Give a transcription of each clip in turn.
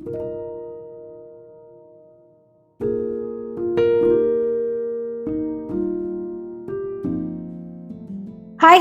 Hi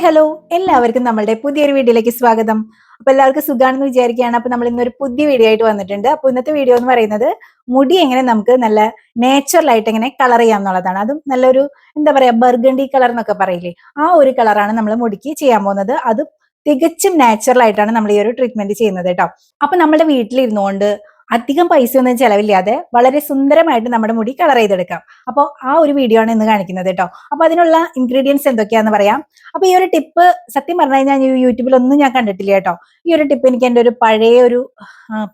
hello എല്ലാവർക്കും നമ്മളുടെ പുതിയൊരു വീഡിയോയിലേക്ക് സ്വാഗതം. അപ്പൊ എല്ലാവർക്കും സുഖാണെന്ന് വിചാരിക്കുകയാണ്. അപ്പൊ നമ്മൾ ഇന്നൊരു പുതിയ വീഡിയോ ആയിട്ട് വന്നിട്ടുണ്ട്. അപ്പൊ ഇന്നത്തെ വീഡിയോ എന്ന് പറയുന്നത് മുടി എങ്ങനെ നമുക്ക് നല്ല നാച്ചുറൽ ആയിട്ട് എങ്ങനെ കളർ ചെയ്യാം എന്നുള്ളതാണ്. അതും നല്ലൊരു എന്താ പറയാ ബർഗണ്ടി കളർ എന്നൊക്കെ പറയില്ലേ? ആ ഒരു കളറാണ് നമ്മൾ മുടിക്ക് ചെയ്യാൻ പോകുന്നത്. അത് തികച്ചും നാച്ചുറൽ ആയിട്ടാണ് നമ്മൾ ഈ ഒരു ട്രീറ്റ്മെന്റ് ചെയ്യുന്നത് കേട്ടോ അപ്പൊ നമ്മുടെ വീട്ടിലിരുന്നുകൊണ്ട് അധികം പൈസ ഒന്നും ചെലവില്ലാതെ വളരെ സുന്ദരമായിട്ട് നമ്മുടെ മുടി കളർ ചെയ്തെടുക്കാം. അപ്പോൾ ആ ഒരു വീഡിയോ ആണ് ഇന്ന് കാണിക്കുന്നത് കേട്ടോ. അപ്പൊ അതിനുള്ള ഇൻഗ്രീഡിയൻസ് എന്തൊക്കെയാണെന്ന് പറയാം. അപ്പൊ ഈ ഒരു ടിപ്പ് സത്യം പറഞ്ഞു കഴിഞ്ഞാൽ യൂട്യൂബിലൊന്നും ഞാൻ കണ്ടിട്ടില്ല കേട്ടോ. ഈ ഒരു ടിപ്പ് എനിക്ക് എന്റെ ഒരു പഴയ ഒരു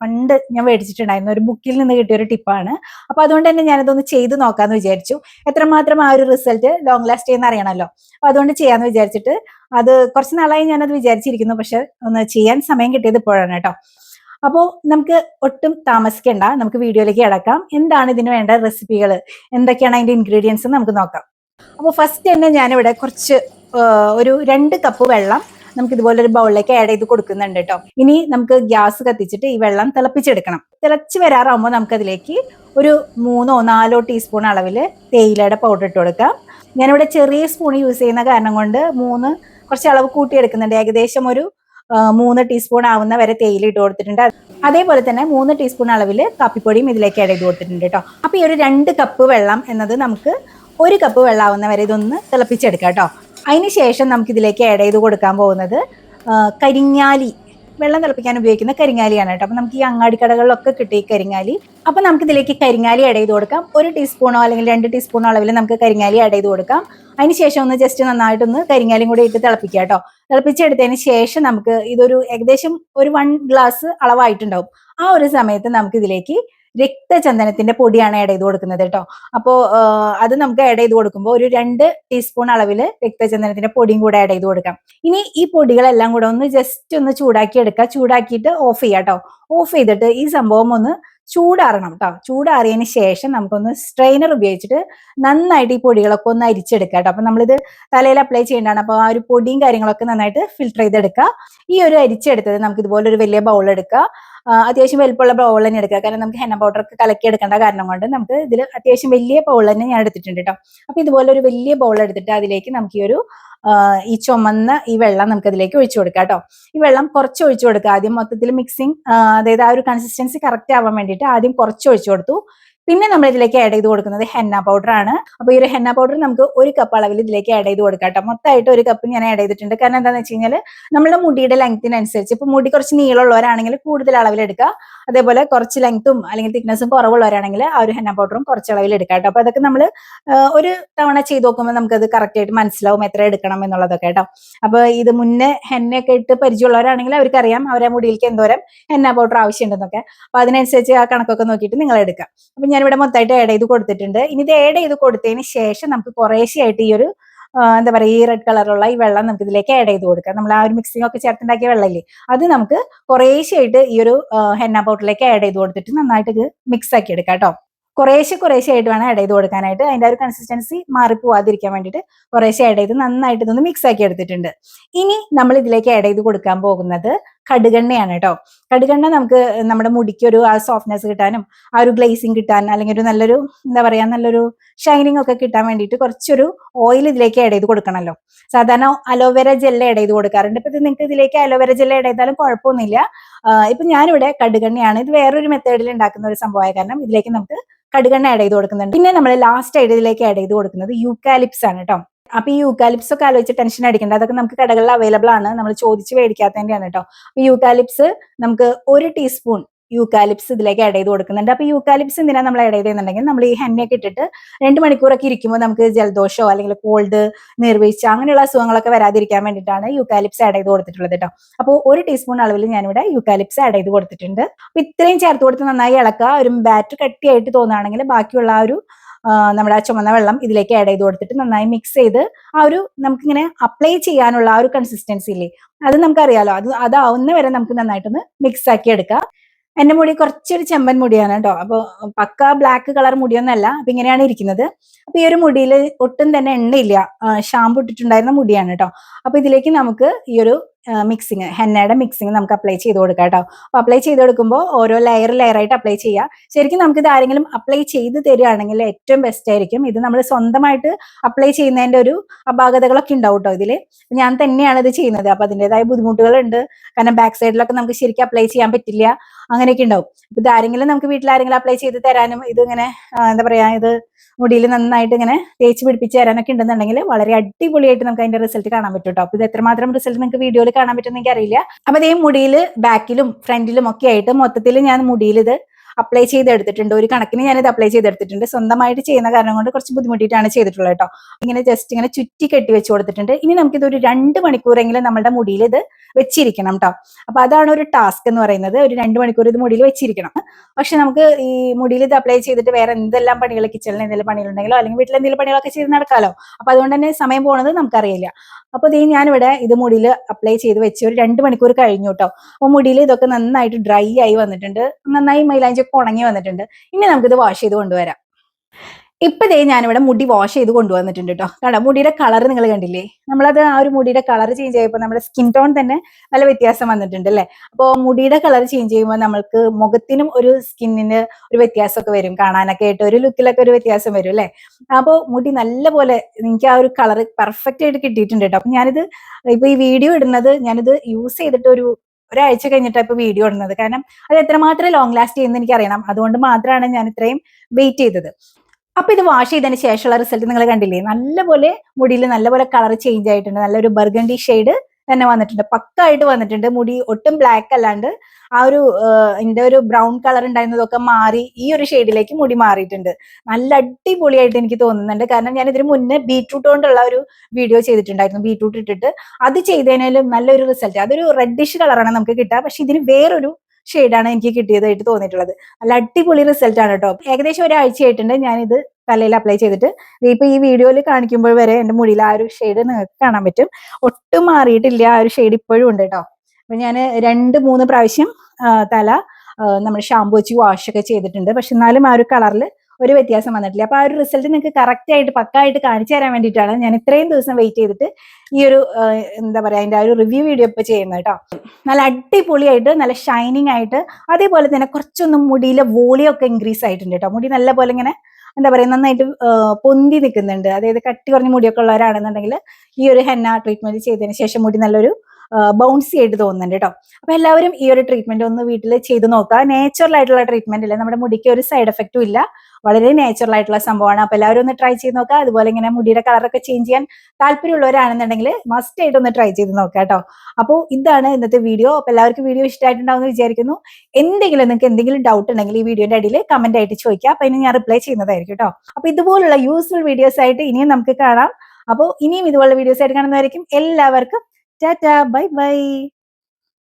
പണ്ട് ഞാൻ മേടിച്ചിട്ടുണ്ടായിരുന്നു ഒരു ബുക്കിൽ നിന്ന് കിട്ടിയ ഒരു ടിപ്പാണ് അപ്പൊ അതുകൊണ്ട് തന്നെ ഞാനതൊന്ന് ചെയ്ത് നോക്കാന്ന് വിചാരിച്ചു. എത്രമാത്രം ആ ഒരു റിസൾട്ട് ലോങ് ലാസ്റ്റ് ചെയ്യുന്ന അറിയണമല്ലോ. അപ്പൊ അതുകൊണ്ട് ചെയ്യാന്ന് വിചാരിച്ചിട്ട് അത് കുറച്ച് നാളായി ഞാനത് വിചാരിച്ചിരിക്കുന്നു. പക്ഷെ ഒന്ന് ചെയ്യാൻ സമയം കിട്ടിയത് ഇപ്പോഴാണ് കേട്ടോ. അപ്പോൾ നമുക്ക് ഒട്ടും താമസിക്കേണ്ട. നമുക്ക് വീഡിയോയിലേക്ക് കിടക്കാം. എന്താണ് ഇതിന് വേണ്ട റെസിപ്പികൾ എന്തൊക്കെയാണ് അതിന്റെ ഇൻഗ്രീഡിയൻസ് നമുക്ക് നോക്കാം. അപ്പോൾ ഫസ്റ്റ് തന്നെ ഞാനിവിടെ കുറച്ച് ഒരു രണ്ട് കപ്പ് വെള്ളം നമുക്ക് ഇതുപോലെ ഒരു ബൗളിലേക്ക് ആഡ് ചെയ്ത് കൊടുക്കുന്നുണ്ട് കേട്ടോ ഇനി നമുക്ക് ഗ്യാസ് കത്തിച്ചിട്ട് ഈ വെള്ളം തിളപ്പിച്ചെടുക്കണം. തിളച്ച് വരാറാകുമ്പോൾ നമുക്കതിലേക്ക് ഒരു മൂന്നോ നാലോ ടീസ്പൂൺ അളവിൽ തേയിലയുടെ പൗഡർ ഇട്ട് കൊടുക്കാം. ഞാനിവിടെ ചെറിയ സ്പൂൺ യൂസ് ചെയ്യുന്ന കാരണം കൊണ്ട് മൂന്ന് കുറച്ച് അളവ് കൂട്ടിയെടുക്കുന്നുണ്ട്. ഏകദേശം ഒരു മൂന്ന് ടീസ്പൂൺ ആവുന്ന വരെ തേയില ഇട്ട് കൊടുത്തിട്ടുണ്ട്. അതേപോലെ തന്നെ മൂന്ന് ടീസ്പൂൺ അളവിൽ കാപ്പിപ്പൊടിയും ഇതിലേക്ക് ആഡ് ചെയ്ത് കൊടുത്തിട്ടുണ്ട് കേട്ടോ. അപ്പോൾ ഈ ഒരു രണ്ട് കപ്പ് വെള്ളം എന്നത് നമുക്ക് ഒരു കപ്പ് വെള്ളം ആവുന്ന വരെ ഇതൊന്ന് തിളപ്പിച്ചെടുക്കാം കേട്ടോ. അതിന് ശേഷം നമുക്കിതിലേക്ക് ആഡ് ചെയ്ത് കൊടുക്കാൻ പോകുന്നത് കരിങ്ങാലി വെള്ളം തിളപ്പിക്കാൻ ഉപയോഗിക്കുന്ന കരിങ്ങാലിയാണ് കേട്ടോ. അപ്പോൾ നമുക്ക് ഈ അങ്ങാടി കടകളിലൊക്കെ കിട്ടും കരിങ്ങാലി. അപ്പോൾ നമുക്ക് ഇതിലേക്ക് കരിങ്ങാലി ആഡ് ചെയ്ത് കൊടുക്കാം. ഒരു ടീസ്പൂണോ അല്ലെങ്കിൽ രണ്ട് ടീസ്പൂണോ അളവിൽ നമുക്ക് കരിങ്ങാലി ആഡ് ചെയ്ത് കൊടുക്കാം. അതിന് ശേഷം ഒന്ന് ജസ്റ്റ് നന്നായിട്ടൊന്ന് കരിങ്ങാലിയും കൂടി ഇട്ട് തിളപ്പിക്കുക കേട്ടോ. തിളപ്പിച്ചെടുത്തതിന് ശേഷം നമുക്ക് ഇതൊരു ഏകദേശം ഒരു വൺ ഗ്ലാസ് അളവായിട്ടുണ്ടാവും. ആ ഒരു സമയത്ത് നമുക്ക് ഇതിലേക്ക് രക്തചന്ദനത്തിന്റെ പൊടിയാണ് ആഡ് ചെയ്ത് കൊടുക്കുന്നത് കേട്ടോ. അപ്പോ അത് നമുക്ക് ആഡ് ചെയ്ത് കൊടുക്കുമ്പോൾ ഒരു രണ്ട് ടീസ്പൂൺ അളവിൽ രക്തചന്ദനത്തിന്റെ പൊടിയും കൂടെ ആഡ് ചെയ്ത് കൊടുക്കാം. ഇനി ഈ പൊടികളെല്ലാം കൂടെ ഒന്ന് ജസ്റ്റ് ഒന്ന് ചൂടാക്കി എടുക്കുക. ചൂടാക്കിയിട്ട് ഓഫ് ചെയ്യാം കേട്ടോ. ഓഫ് ചെയ്തിട്ട് ഈ സംഭവം ഒന്ന് ചൂടാറണം കേട്ടോ. ചൂടാറിയതിന് ശേഷം നമുക്കൊന്ന് സ്ട്രെയിനർ ഉപയോഗിച്ചിട്ട് നന്നായിട്ട് ഈ പൊടികളൊക്കെ ഒന്ന് അരിച്ചെടുക്കുക കേട്ടോ. അപ്പൊ നമ്മളിത് തലയിൽ അപ്ലൈ ചെയ്യേണ്ടതാണ്. അപ്പോൾ ആ ഒരു പൊടിയും കാര്യങ്ങളൊക്കെ നന്നായിട്ട് ഫിൽട്ടർ ചെയ്തെടുക്കുക. ഈ ഒരു അരിച്ചെടുത്തത് നമുക്ക് ഇതുപോലെ ഒരു വലിയ ബൗൾ എടുക്കുക. അത്യാവശ്യം വലിപ്പമുള്ള ബൗൾ തന്നെ എടുക്കുക. കാരണം നമുക്ക് ഹെന്ന പൗഡർ ഒക്കെ കലക്കി എടുക്കേണ്ട കാരണം കൊണ്ട് നമുക്ക് ഇതിൽ അത്യാവശ്യം വലിയ ബൗൾ തന്നെ ഞാൻ എടുത്തിട്ടുണ്ട് കേട്ടോ അപ്പൊ ഇതുപോലെ ഒരു വലിയ ബൗൾ എടുത്തിട്ട് അതിലേക്ക് നമുക്ക് ഈ ഒരു ഈ ചുമന്ന ഈ വെള്ളം നമുക്ക് അതിലേക്ക് ഒഴിച്ചു കൊടുക്കാം കേട്ടോ ഈ വെള്ളം കുറച്ച് ഒഴിച്ചു കൊടുക്കുക. ആദ്യം മൊത്തത്തിൽ മിക്സിങ് അതായത് ആ ഒരു കൺസിസ്റ്റൻസി കറക്റ്റ് ആവാൻ വേണ്ടിയിട്ട് ആദ്യം കുറച്ച് ഒഴിച്ചു കൊടുത്തു. പിന്നെ നമ്മൾ ഇതിലേക്ക് ആഡ് ചെയ്ത് കൊടുക്കുന്നത് ഹെന്ന പൗഡർ ആണ്. അപ്പൊ ഈ ഒരു ഹെന്ന പൗഡർ നമുക്ക് ഒരു കപ്പ് അളവിൽ ഇതിലേക്ക് ആഡ് ചെയ്ത് കൊടുക്കാം കേട്ടോ മൊത്തമായിട്ട് ഒരു കപ്പ് ഞാൻ ആഡ് ചെയ്തിട്ടുണ്ട്. കാരണം എന്താണെന്ന് വെച്ച് കഴിഞ്ഞാൽ നമ്മുടെ മുടിയുടെ ലെങ്ത്തിനനുസരിച്ച് ഇപ്പൊ മുടി കുറച്ച് നീളമുള്ളവരാണെങ്കിൽ കൂടുതൽ അളവിൽ എടുക്കുക. അതേപോലെ കുറച്ച് ലെങ്ത്തും അല്ലെങ്കിൽ തിക്നെസ്സും കുറവുള്ളവരാണെങ്കിൽ ആ ഒരു ഹെന്ന പൗഡറും കുറച്ച് അളവിൽ എടുക്കാം കേട്ടോ അപ്പൊ അതൊക്കെ നമ്മൾ ഒരു തവണ ചെയ്ത് നോക്കുമ്പോൾ നമുക്കത് കറക്റ്റ് ആയിട്ട് മനസ്സിലാവും എത്ര എടുക്കണം എന്നുള്ളതൊക്കെ കേട്ടോ അപ്പൊ ഇത് മുന്നേ ഹെന്നയൊക്കെ ഇട്ട് പരിചയമുള്ളവരാണെങ്കിൽ അവർക്കറിയാം അവരെ മുടിയിലേക്ക് എന്തോരം ഹെന്ന പൗഡർ ആവശ്യമുണ്ടെന്നൊക്കെ. അപ്പൊ അതിനനുസരിച്ച് ആ കണക്കൊക്കെ നോക്കിയിട്ട് നിങ്ങൾ എടുക്കാം. അപ്പൊ ഞാനിവിടെ മൊത്തമായിട്ട് ആഡ് ചെയ്ത് കൊടുത്തിട്ടുണ്ട്. ഇനി ഇത് ആഡ് ചെയ്ത് കൊടുത്തതിന് ശേഷം നമുക്ക് കുറേശ്ശെയായിട്ട് ഈ ഒരു എന്താ പറയുക ഈ റെഡ് കളറുള്ള ഈ വെള്ളം നമുക്ക് ഇതിലേക്ക് ആഡ് ചെയ്ത് കൊടുക്കാം. നമ്മൾ ആ ഒരു മിക്സിംഗ് ഒക്കെ ചേർത്തുണ്ടാക്കിയ വെള്ളമില്ലേ? അത് നമുക്ക് കുറേശ്ശെയായിട്ട് ഈ ഒരു ഹെന്ന പൗഡറിലേക്ക് ആഡ് ചെയ്ത് കൊടുത്തിട്ട് നന്നായിട്ട് ഇത് മിക്സ് ആക്കി എടുക്കാം കേട്ടോ. കുറേശ്ശെ കുറേശ്ശെ ആയിട്ട് വേണം ആഡ് ചെയ്ത് കൊടുക്കാനായിട്ട്. അതിന്റെ ഒരു കൺസിസ്റ്റൻസി മാറി മാറിപ്പോവാതിരിക്കാൻ വേണ്ടിയിട്ട് കുറേശ്ശെ ആഡ് ചെയ്ത് നന്നായിട്ട് ഇതൊന്ന് മിക്സ് ആക്കി എടുത്തിട്ടുണ്ട്. ഇനി നമ്മൾ ഇതിലേക്ക് ആഡ് ചെയ്ത് കൊടുക്കാൻ പോകുന്നത് കടുകെണ്ണയാണ് കേട്ടോ. കടുകെണ്ണ നമുക്ക് നമ്മുടെ മുടിക്ക് ഒരു ആ സോഫ്റ്റ്നെസ് കിട്ടാനും ആ ഒരു ഗ്ലേസിങ് കിട്ടാൻ അല്ലെങ്കിൽ ഒരു നല്ലൊരു എന്താ പറയാ നല്ലൊരു ഷൈനിങ് ഒക്കെ കിട്ടാൻ വേണ്ടിയിട്ട് കുറച്ചൊരു ഓയിൽ ഇതിലേക്ക് ആഡ് ചെയ്ത് കൊടുക്കണമല്ലോ. സാധാരണ അലോവേര ജെല്ല് ആഡ് ചെയ്ത് കൊടുക്കാറുണ്ട്. ഇപ്പൊ നിങ്ങൾക്ക് ഇതിലേക്ക് അലോവേര ജെല്ല് ആഡ് ചെയ്താലും കുഴപ്പമൊന്നുമില്ല. ഇപ്പൊ ഞാനിവിടെ കടുകെണ്ണയാണ്. ഇത് വേറൊരു മെത്തേഡിൽ ഉണ്ടാക്കുന്ന ഒരു സംഭവമായ കാരണം ഇതിലേക്ക് നമുക്ക് കടുകെണ്ണ ആഡ് ചെയ്ത് കൊടുക്കുന്നുണ്ട്. പിന്നെ നമ്മൾ ലാസ്റ്റ് ആയിട്ട് ഇതിലേക്ക് ആഡ് ചെയ്ത് കൊടുക്കുന്നത് യൂക്കാലിപ്സ് ആണ് കേട്ടോ. അപ്പൊ ഈ യൂക്കാലിപ്സ് ഒക്കെ ആലോചിച്ച് ടെൻഷൻ അടിക്കേണ്ട. അതൊക്കെ നമുക്ക് കടകളിൽ അവൈലബിൾ ആണ്. നമ്മൾ ചോദിച്ച് മേടിക്കാത്തതിന്റെയാണ് കേട്ടോ അപ്പൊ യൂക്കാലിപ്സ് നമുക്ക് ഒരു ടീസ്പൂൺ യൂക്കാലിപ്സ് ഇതിലേക്ക് ആഡ് ചെയ്ത് കൊടുക്കുന്നുണ്ട്. അപ്പൊ യൂക്കാലിപ്സ് എന്തിനാ നമ്മൾ ആഡ് ചെയ്തെന്നുണ്ടെങ്കിൽ നമ്മൾ ഈ ഹെന്നയൊക്കെ ഇട്ടിട്ട് രണ്ട് മണിക്കൂറൊക്കെ ഇരിക്കുമ്പോൾ നമുക്ക് ജലദോഷമോ അല്ലെങ്കിൽ കോൾഡ് നീർവീഴ്ച അങ്ങനെയുള്ള അസുഖങ്ങളൊക്കെ വരാതിരിക്കാൻ വേണ്ടിയിട്ടാണ് യൂക്കാലിപ്സ് ആഡ് ചെയ്ത് കൊടുത്തിട്ടുള്ളത് കേട്ടോ അപ്പോൾ ഒരു ടീസ്പൂൺ അളവിൽ ഞാനിവിടെ യൂക്കാലിപ്സ് ആഡ് ചെയ്ത് കൊടുത്തിട്ടുണ്ട്. അപ്പൊ ഇത്രയും ചേർത്ത് കൊടുത്ത് നന്നായി ഇളക്കുക. ഒരു ബാറ്റ് കട്ടിയായിട്ട് തോന്നുകയാണെങ്കിൽ ബാക്കിയുള്ള ആ ഒരു നമ്മുടെ ആ ചുമന്ന വെള്ളം ഇതിലേക്ക് ആഡ് ചെയ്ത് കൊടുത്തിട്ട് നന്നായി മിക്സ് ചെയ്ത് ആ ഒരു നമുക്കിങ്ങനെ അപ്ലൈ ചെയ്യാനുള്ള ആ ഒരു കൺസിസ്റ്റൻസി ഇല്ലേ? അത് നമുക്കറിയാലോ. അത് അതാവുന്ന വരെ നമുക്ക് നന്നായിട്ടൊന്ന് മിക്സ് ആക്കി എടുക്കാം. എന്റെ മുടി കുറച്ചൊരു ചെമ്പൻ മുടിയാണ് കേട്ടോ. അപ്പൊ പക്ക ബ്ലാക്ക് കളർ മുടിയൊന്നല്ല. അപ്പൊ ഇങ്ങനെയാണ് ഇരിക്കുന്നത്. അപ്പൊ ഈ ഒരു മുടിയിൽ ഒട്ടും തന്നെ എണ്ണയില്ല. ഷാമ്പു ഇട്ടിട്ടുണ്ടായിരുന്ന മുടിയാണ് കേട്ടോ. അപ്പൊ ഇതിലേക്ക് നമുക്ക് ഈ ഒരു മിക്സിങ് ഹെന്നയുടെ മിക്സിങ് നമുക്ക് അപ്ലൈ ചെയ്ത് കൊടുക്കാം കേട്ടോ. അപ്പോൾ അപ്ലൈ ചെയ്ത് കൊടുക്കുമ്പോൾ ഓരോ ലെയർ ലെയർ ആയിട്ട് അപ്ലൈ ചെയ്യുക ശരിക്കും നമുക്ക് ഇത് ആരെങ്കിലും അപ്ലൈ ചെയ്ത് തരികയാണെങ്കിൽ ഏറ്റവും ബെസ്റ്റ് ആയിരിക്കും. ഇത് നമ്മൾ സ്വന്തമായിട്ട് അപ്ലൈ ചെയ്യുന്നതിന്റെ ഒരു അപാകതകളൊക്കെ ഉണ്ടാവും കേട്ടോ ഇതിൽ ഞാൻ തന്നെയാണ് ഇത് ചെയ്യുന്നത്. അപ്പൊ അതിന്റെതായ ബുദ്ധിമുട്ടുകളുണ്ട്. കാരണം ബാക്ക് സൈഡിലൊക്കെ നമുക്ക് ശരിക്കും അപ്ലൈ ചെയ്യാൻ പറ്റില്ല. അങ്ങനെയൊക്കെ ഉണ്ടാവും. ഇത് ആരെങ്കിലും നമുക്ക് വീട്ടിൽ ആരെങ്കിലും അപ്ലൈ ചെയ്ത് തരാനും ഇത് ഇങ്ങനെ എന്താ പറയാ ഇത് മുടിയിൽ നന്നായിട്ട് ഇങ്ങനെ തേച്ച് പിടിപ്പിച്ച് തരാനൊക്കെ ഉണ്ടെന്നുണ്ടെങ്കിൽ വളരെ അടിപൊളിയായിട്ട് നമുക്ക് അതിന്റെ റിസൾട്ട് കാണാൻ പറ്റും കേട്ടോ അപ്പൊ ഇത് എത്രമാത്രം റിസൾട്ട് നിങ്ങൾക്ക് വീഡിയോയിൽ കാണാൻ പറ്റുമെന്ന് എനിക്ക് അറിയില്ല അപ്പൊ അതേ മുടിയിൽ ബാക്കിലും ഫ്രണ്ടിലും ഒക്കെ ആയിട്ട് മൊത്തത്തിൽ ഞാൻ മുടിയിൽ ഇത് അപ്ലൈ ചെയ്തെടുത്തിട്ടുണ്ട്. ഒരു കണക്കിന് ഞാനിത് അപ്ലൈ ചെയ്തെടുത്തിട്ടുണ്ട്. സ്വന്തമായിട്ട് ചെയ്യുന്ന കാരണം കൊണ്ട് കുറച്ച് ബുദ്ധിമുട്ടിയിട്ടാണ് ചെയ്തിട്ടുള്ളത് കേട്ടോ. ഇങ്ങനെ ജസ്റ്റ് ഇങ്ങനെ ചുറ്റി കെട്ടി വെച്ച് കൊടുത്തിട്ടുണ്ട്. ഇനി നമുക്കിത് ഒരു രണ്ട് മണിക്കൂറെങ്കിലും നമ്മുടെ മുടിയിൽ ഇത് വെച്ചിരിക്കണം കേട്ടോ അപ്പൊ അതാണ് ഒരു ടാസ്ക് എന്ന് പറയുന്നത്. ഒരു രണ്ട് മണിക്കൂർ ഇത് മുടിയിൽ വെച്ചിരിക്കണം. പക്ഷെ നമുക്ക് ഈ മുടിയിൽ ഇത് അപ്ലൈ ചെയ്തിട്ട് വേറെ എന്തെല്ലാം പണികൾ കിച്ചണിൽ എന്തെങ്കിലും പണികളുണ്ടെങ്കിലോ അല്ലെങ്കിൽ വീട്ടിൽ എന്തെങ്കിലും പണികളൊക്കെ ചെയ്ത് നടക്കാലോ. അപ്പൊ അതുകൊണ്ട് തന്നെ സമയം പോണത് നമുക്കറിയില്ല. അപ്പൊ ഇത് ഞാനിവിടെ ഇത് മുടിയിൽ അപ്ലൈ ചെയ്ത് വെച്ച് ഒരു രണ്ട് മണിക്കൂർ കഴിഞ്ഞു കേട്ടോ അപ്പൊ മുടിയിൽ ഇതൊക്കെ നന്നായിട്ട് ഡ്രൈ ആയി വന്നിട്ടുണ്ട്. നന്നായി മൈലാഞ്ചൊക്കെ ഉണങ്ങി വന്നിട്ടുണ്ട്. ഇനി നമുക്കിത് വാഷ് ചെയ്ത് കൊണ്ടുവരാം. ഇപ്പൊ ദേ ഞാനിവിടെ മുടി വാഷ് ചെയ്ത് കൊണ്ടുവന്നിട്ടുണ്ട് കേട്ടോ കണ്ടോ? മുടിയുടെ കളർ നിങ്ങൾ കണ്ടില്ലേ? നമ്മളത് ആ ഒരു മുടിയുടെ കളർ ചേഞ്ച് ചെയ്യുമ്പോൾ നമ്മുടെ സ്കിൻ ടോൺ തന്നെ നല്ല വ്യത്യാസം വന്നിട്ടുണ്ട് അല്ലേ? അപ്പോൾ മുടിയുടെ കളർ ചേഞ്ച് ചെയ്യുമ്പോൾ നമ്മൾക്ക് മുഖത്തിനും ഒരു സ്കിന്നിന് ഒരു വ്യത്യാസമൊക്കെ വരും. കാണാനൊക്കെ ആയിട്ട് ഒരു ലുക്കിലൊക്കെ ഒരു വ്യത്യാസം വരും അല്ലേ? അപ്പോൾ മുടി നല്ല നല്ലപോലെ എനിക്ക് ആ ഒരു കളർ പെർഫെക്റ്റ് ആയിട്ട് കിട്ടിയിട്ടുണ്ട് കേട്ടോ അപ്പൊ ഞാനിത് ഇപ്പൊ ഈ വീഡിയോ ഇടുന്നത് ഞാനിത് യൂസ് ചെയ്തിട്ട് ഒരു ഒരാഴ്ച കഴിഞ്ഞിട്ടാണ് ഇപ്പൊ വീഡിയോ ഇടുന്നത്. കാരണം അത് എത്രമാത്രം ലോങ് ലാസ്റ്റ് ചെയ്യുന്നത് എനിക്ക് അറിയണം അതുകൊണ്ട് മാത്രമാണ് ഞാൻ ഇത്രയും വെയിറ്റ് ചെയ്തത്. അപ്പൊ ഇത് വാഷ് ചെയ്തതിന് ശേഷമുള്ള റിസൾട്ട് നിങ്ങൾ കണ്ടില്ലേ? നല്ലപോലെ മുടിയിൽ നല്ലപോലെ കളർ ചേഞ്ച് ആയിട്ടുണ്ട്. നല്ലൊരു ബർഗണ്ടി ഷെയ്ഡ് തന്നെ വന്നിട്ടുണ്ട്. പക്കായിട്ട് വന്നിട്ടുണ്ട്. മുടി ഒട്ടും ബ്ലാക്ക് അല്ലാണ്ട് ആ ഒരു എന്റെ ഒരു ബ്രൗൺ കളർ ഉണ്ടായിരുന്നതൊക്കെ മാറി ഈ ഒരു ഷെയ്ഡിലേക്ക് മുടി മാറിയിട്ടുണ്ട്. നല്ല അടിപൊളിയായിട്ട് എനിക്ക് തോന്നുന്നുണ്ട്. കാരണം ഞാൻ ഇതിന് മുന്നേ ബീട്രൂട്ട് കൊണ്ടുള്ള ഒരു വീഡിയോ ചെയ്തിട്ടുണ്ടായിരുന്നു. ബീട്രൂട്ട് ഇട്ടിട്ട്. അത് ചെയ്തതിനാലും നല്ലൊരു റിസൾട്ട് അതൊരു റെഡിഷ് കളറാണ് നമുക്ക് കിട്ടുക. പക്ഷെ ഇതിന് വേറൊരു ഷെയ്ഡാണ് എനിക്ക് കിട്ടിയതായിട്ട് തോന്നിയിട്ടുള്ളത്. നല്ല അടിപൊളി റിസൾട്ട് ആണ് കേട്ടോ ഏകദേശം ഒരാഴ്ചയായിട്ടുണ്ട് ഞാനിത് തലയിൽ അപ്ലൈ ചെയ്തിട്ട്. ഇപ്പൊ ഈ വീഡിയോയിൽ കാണിക്കുമ്പോൾ വരെ എന്റെ മുടിയിൽ ആ ഒരു ഷെയ്ഡ് നിങ്ങൾക്ക് കാണാൻ പറ്റും. ഒട്ടും മാറിയിട്ടില്ല ആ ഒരു ഷെയ്ഡ് ഇപ്പോഴും ഉണ്ട് കേട്ടോ അപ്പൊ ഞാൻ രണ്ട് മൂന്ന് പ്രാവശ്യം തല നമ്മൾ ഷാമ്പു വെച്ച് വാഷ് ഒക്കെ ചെയ്തിട്ടുണ്ട്. പക്ഷെ എന്നാലും ആ ഒരു കളറിൽ ഒരു വ്യത്യാസം വന്നിട്ടില്ല. അപ്പൊ ആ ഒരു റിസൾട്ട് നിങ്ങൾക്ക് കറക്റ്റ് ആയിട്ട് പക്കായിട്ട് കാണിച്ചു തരാൻ വേണ്ടിയിട്ടാണ് ഞാൻ ഇത്രയും ദിവസം വെയിറ്റ് ചെയ്തിട്ട് ഈ ഒരു എന്താ പറയാ അതിന്റെ ഒരു റിവ്യൂ വീഡിയോ ഇപ്പൊ ചെയ്യുന്നത് കേട്ടോ നല്ല അടിപൊളിയായിട്ട് നല്ല ഷൈനിങ് ആയിട്ട് അതേപോലെ തന്നെ കുറച്ചൊന്നും മുടിയിലെ വോളിയം ഒക്കെ ഇൻക്രീസ് ആയിട്ടുണ്ട് കേട്ടോ മുടി നല്ല പോലെ ഇങ്ങനെ എന്താ പറയുക നന്നായിട്ട് പൊന്തി നിൽക്കുന്നുണ്ട് അതായത് കട്ടി കുറഞ്ഞ മുടിയൊക്കെ ഉള്ളവരാണെന്നുണ്ടെങ്കിൽ ഈ ഒരു ഹെന്ന ട്രീറ്റ്മെന്റ് ചെയ്തതിന് ശേഷം മുടി നല്ലൊരു ബൗൺസി ആയിട്ട് തോന്നുന്നുണ്ട് കേട്ടോ അപ്പൊ എല്ലാവരും ഈ ഒരു ട്രീറ്റ്മെന്റ് ഒന്ന് വീട്ടിൽ ചെയ്ത് നോക്കുക. നാച്ചുറൽ ആയിട്ടുള്ള ട്രീറ്റ്മെന്റ് അല്ലേ നമ്മുടെ മുടിക്ക് ഒരു സൈഡ് എഫക്റ്റും ഇല്ല. വളരെ നാച്ചുറൽ ആയിട്ടുള്ള സംഭവമാണ്. അപ്പൊ എല്ലാവരും ഒന്ന് ട്രൈ ചെയ്ത് നോക്കുക അതുപോലെ ഇങ്ങനെ മുടിയുടെ കളറൊക്കെ ചേഞ്ച് ചെയ്യാൻ താല്പര്യമുള്ളവരാണെന്നുണ്ടെങ്കിൽ മസ്റ്റ് ആയിട്ട് ഒന്ന് ട്രൈ ചെയ്ത് നോക്കുക കേട്ടോ. അപ്പോൾ ഇതാണ് ഇന്നത്തെ വീഡിയോ അപ്പൊ എല്ലാവർക്കും വീഡിയോ ഇഷ്ടമായിട്ടുണ്ടാവും എന്ന് വിചാരിക്കുന്നു. എന്തെങ്കിലും നിങ്ങൾക്ക് എന്തെങ്കിലും ഡൗട്ട് ഉണ്ടെങ്കിൽ ഈ വീഡിയോന്റെ അടിയിൽ കമന്റ് ആയിട്ട് ചോദിക്കുക. അപ്പൊ ഇനി ഞാൻ റിപ്ലൈ ചെയ്യുന്നതായിരിക്കും കേട്ടോ. അപ്പൊ ഇതുപോലുള്ള യൂസ്ഫുൾ വീഡിയോസ് ആയിട്ട് ഇനിയും നമുക്ക് കാണാം. അപ്പോൾ ഇനിയും ഇതുപോലുള്ള വീഡിയോസ് ആയിട്ട് കാണുന്നതായിരിക്കും എല്ലാവർക്കും ടാറ്റ ബൈ ബൈ.